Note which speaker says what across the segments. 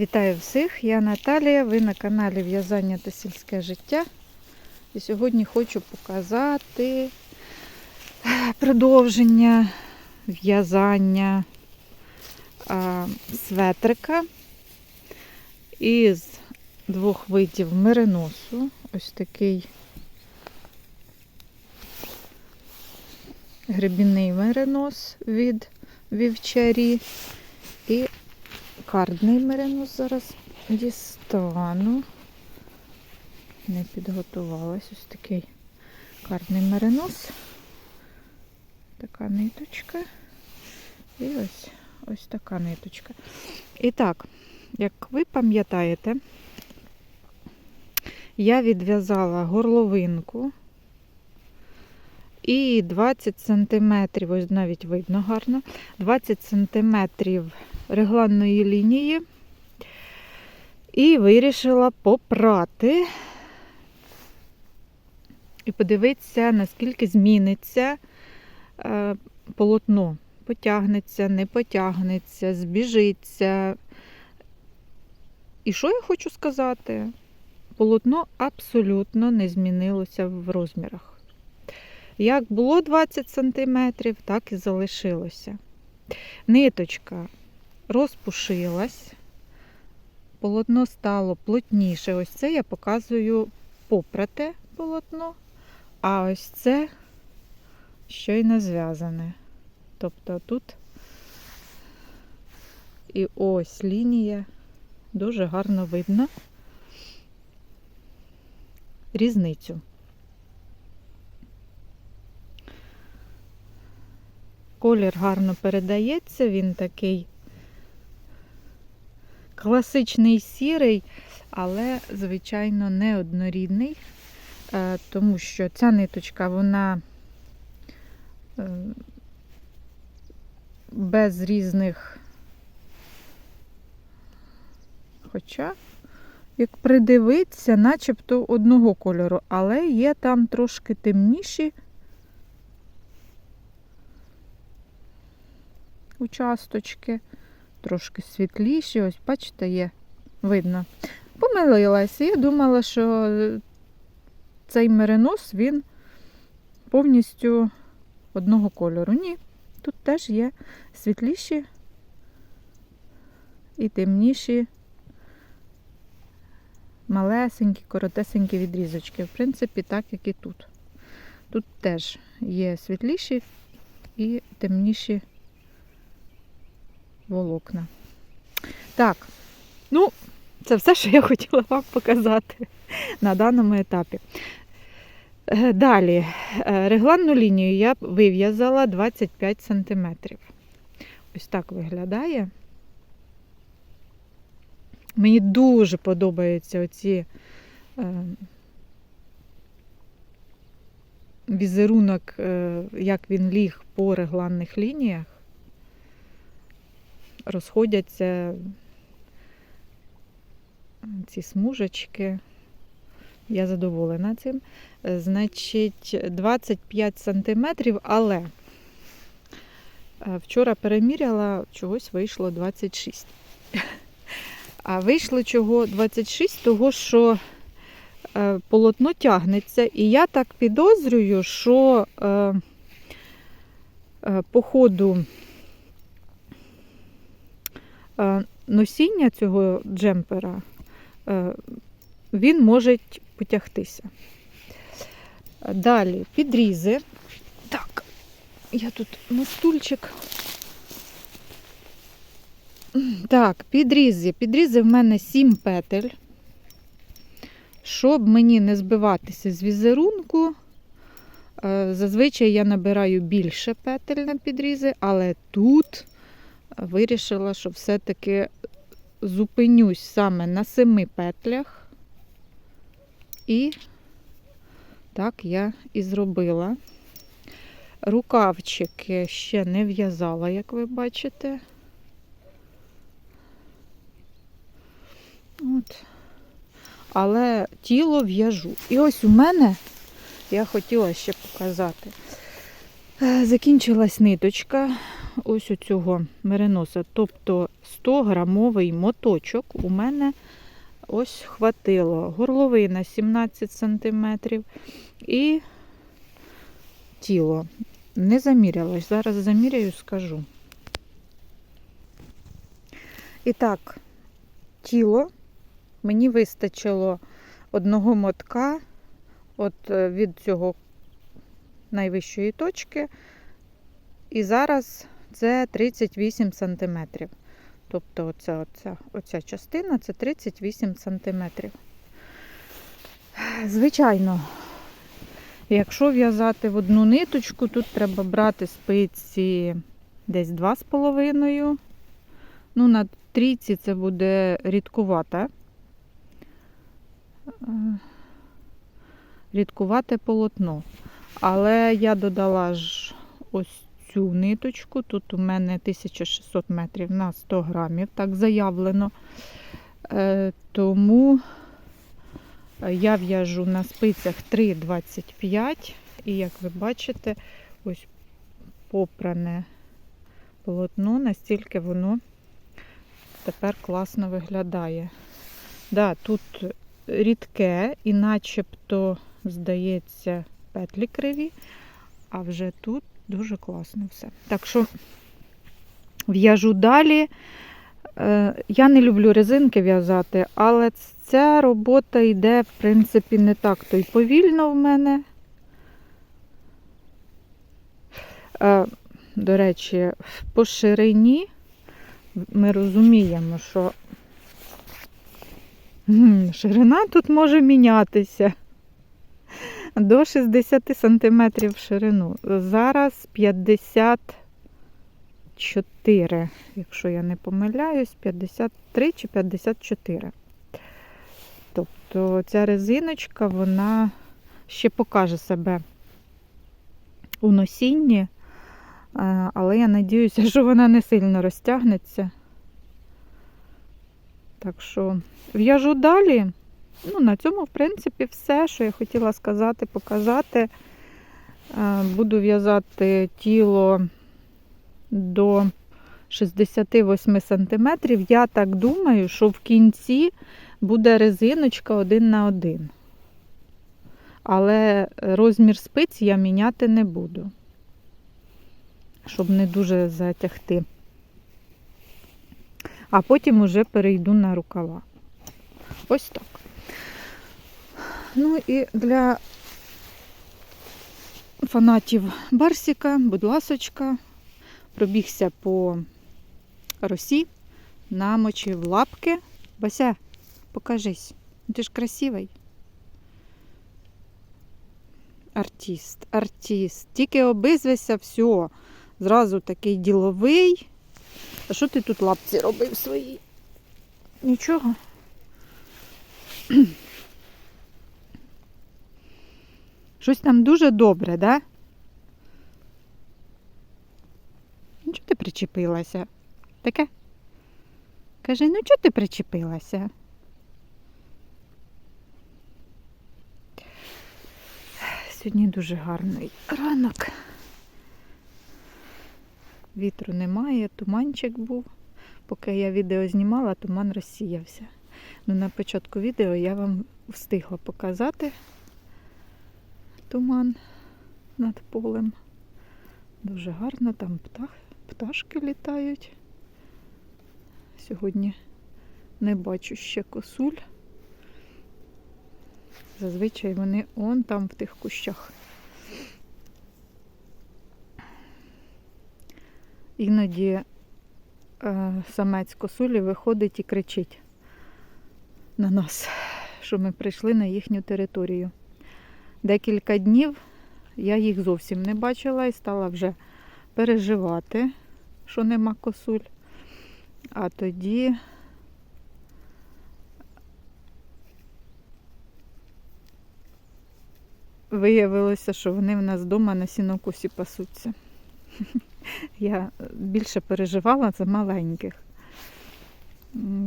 Speaker 1: Вітаю всіх! Я Наталія, ви на каналі В'язання та сільське життя. І сьогодні хочу показати продовження в'язання светрика із двох видів мериносу. Ось такий гребінний меринос від вівчарі. І кардний меринос зараз дістану. Не підготувалась ось такий кардний меринос. Така ниточка. І ось ось така ниточка. І так, як ви пам'ятаєте, я відв'язала горловинку і 20 см, ось навіть видно гарно, 20 см регланної лінії і вирішила попрати і подивитися, наскільки зміниться е, полотно. Потягнеться, не потягнеться, збіжиться. І що я хочу сказати? Полотно абсолютно не змінилося в розмірах. Як було 20 см, так і залишилося. Ниточка розпушилась, полотно стало плотніше. Ось це я показую попрате полотно, а ось це щойно зв'язане. Тобто тут і ось лінія дуже гарно видно різницю. Колір гарно передається, він такий класичний сірий, але, звичайно, не однорідний, е, тому що ця ниточка, вона е, без різних, хоча, як придивитися, начебто одного кольору, але є там трошки темніші участочки трошки світліші. Ось, бачите, є, видно. Помилилася. Я думала, що цей меринос, він повністю одного кольору. Ні, тут теж є світліші і темніші, малесенькі, коротесенькі відрізочки. В принципі, так, як і тут. Тут теж є світліші і темніші волокна. Так, ну, це все, що я хотіла вам показати на даному етапі. Е, Далі, е, регланну лінію я вив'язала 25 см. Ось так виглядає. Мені дуже подобаються оці е, візерунок, як він ліг по регланних лініях розходяться ці смужечки. Я задоволена цим. Е, Значить, 25 сантиметрів, але е, вчора переміряла, чогось вийшло 26. А вийшло чого 26, того що е, полотно тягнеться. І я так підозрюю, що по ходу Е, носіння цього джемпера е, він може потягтися. Далі підрізи. Так, я тут на стульчик. Так, підрізи. Підрізи в мене 7 петель. Щоб мені не збиватися з візерунку, е, зазвичай я набираю більше петель на підрізи, але тут вирішила, що все-таки зупинюсь саме на семи петлях. І так я і зробила. Рукавчики ще не в'язала, як ви бачите. От. Але тіло в'яжу. І ось у мене, я хотіла ще показати, е, закінчилась ниточка ось у цього мериноса. Тобто 100 грамовий моточок у мене ось хватило. Горловина 17 см і тіло. Не замірялась. Зараз заміряю, скажу. І так, тіло мені вистачило одного мотка от е, від цього найвищої точки. І зараз це 38 см. Тобто оця, оця, оця частина це 38 см. Звичайно, якщо в'язати в одну ниточку, тут треба брати спиці десь 2,5. Ну, на трійці це буде рідкувате. Е, Рідкувате полотно. Але я додала ж ось цю ниточку. Тут у мене 1600 метрів на 100 грамів, так заявлено. Е, Тому я в'яжу на спицях 3,25. І як ви бачите, ось попране полотно, настільки воно тепер класно виглядає. Да, тут рідке і начебто, здається, петлі криві, а вже тут дуже класно все. Так що в'яжу далі. Е, Я не люблю резинки в'язати, але ця робота йде, в принципі, не так то й повільно в мене. Е, До речі, по ширині ми розуміємо, що ширина тут може мінятися до 60 см в ширину. Зараз 54, якщо я не помиляюсь, 53 чи 54. Тобто ця резиночка, вона ще покаже себе у носінні, але я надіюся, що вона не сильно розтягнеться. Так що в'яжу далі. Ну, на цьому, в принципі, все, що я хотіла сказати, показати. Е, Буду в'язати тіло до 68 см. Я так думаю, що в кінці буде резиночка один на один. Але розмір спиць я міняти не буду, щоб не дуже затягти. А потім уже перейду на рукава. Ось так. Ну і для фанатів Барсіка, будь ласочка, пробігся по росі, намочив лапки. Бася, покажись. Ти ж красивий. Артист, артист. Тільки обизвися, все. Зразу такий діловий. А що ти тут лапці робив свої? Нічого. Щось там дуже добре, да? Ну, чого ти причепилася? Таке? Каже, ну чого ти причепилася? Сьогодні дуже гарний ранок. Вітру немає, туманчик був. Поки я відео знімала, туман розсіявся. Ну, на початку відео я вам встигла показати туман над полем. Дуже гарно, там птах, пташки літають. Сьогодні не бачу ще косуль. Зазвичай вони он там в тих кущах. Іноді е, самець косулі виходить і кричить на нас, що ми прийшли на їхню територію. Декілька днів я їх зовсім не бачила і стала вже переживати, що нема косуль. А тоді виявилося, що вони в нас вдома на сінокусі пасуться. Я більше переживала за маленьких.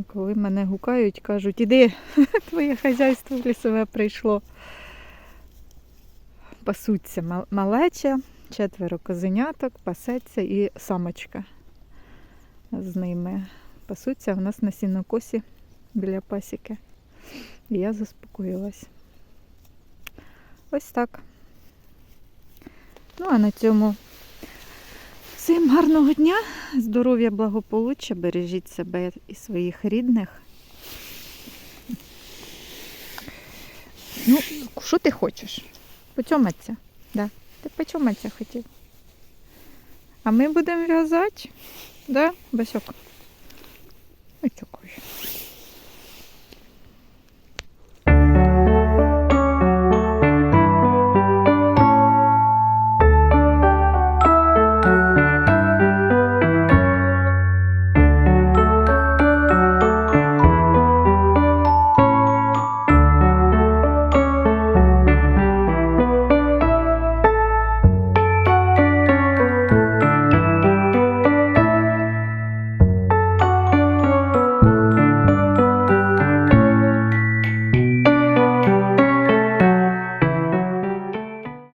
Speaker 1: Коли мене гукають, кажуть, іди, твоє хазяйство лісове прийшло. Пасуться малеча, четверо козеняток, пасеться і самочка з ними. Пасуться у нас на сінокосі біля пасіки. І я заспокоїлась. Ось так. Ну, а на цьому всім гарного дня, здоров'я, благополуччя, бережіть себе і своїх рідних. Ну, що ти хочеш? Поцьоматься. Да. Ти почоматися хотів. А ми будемо в'язати, да, Басьок? Ось такой.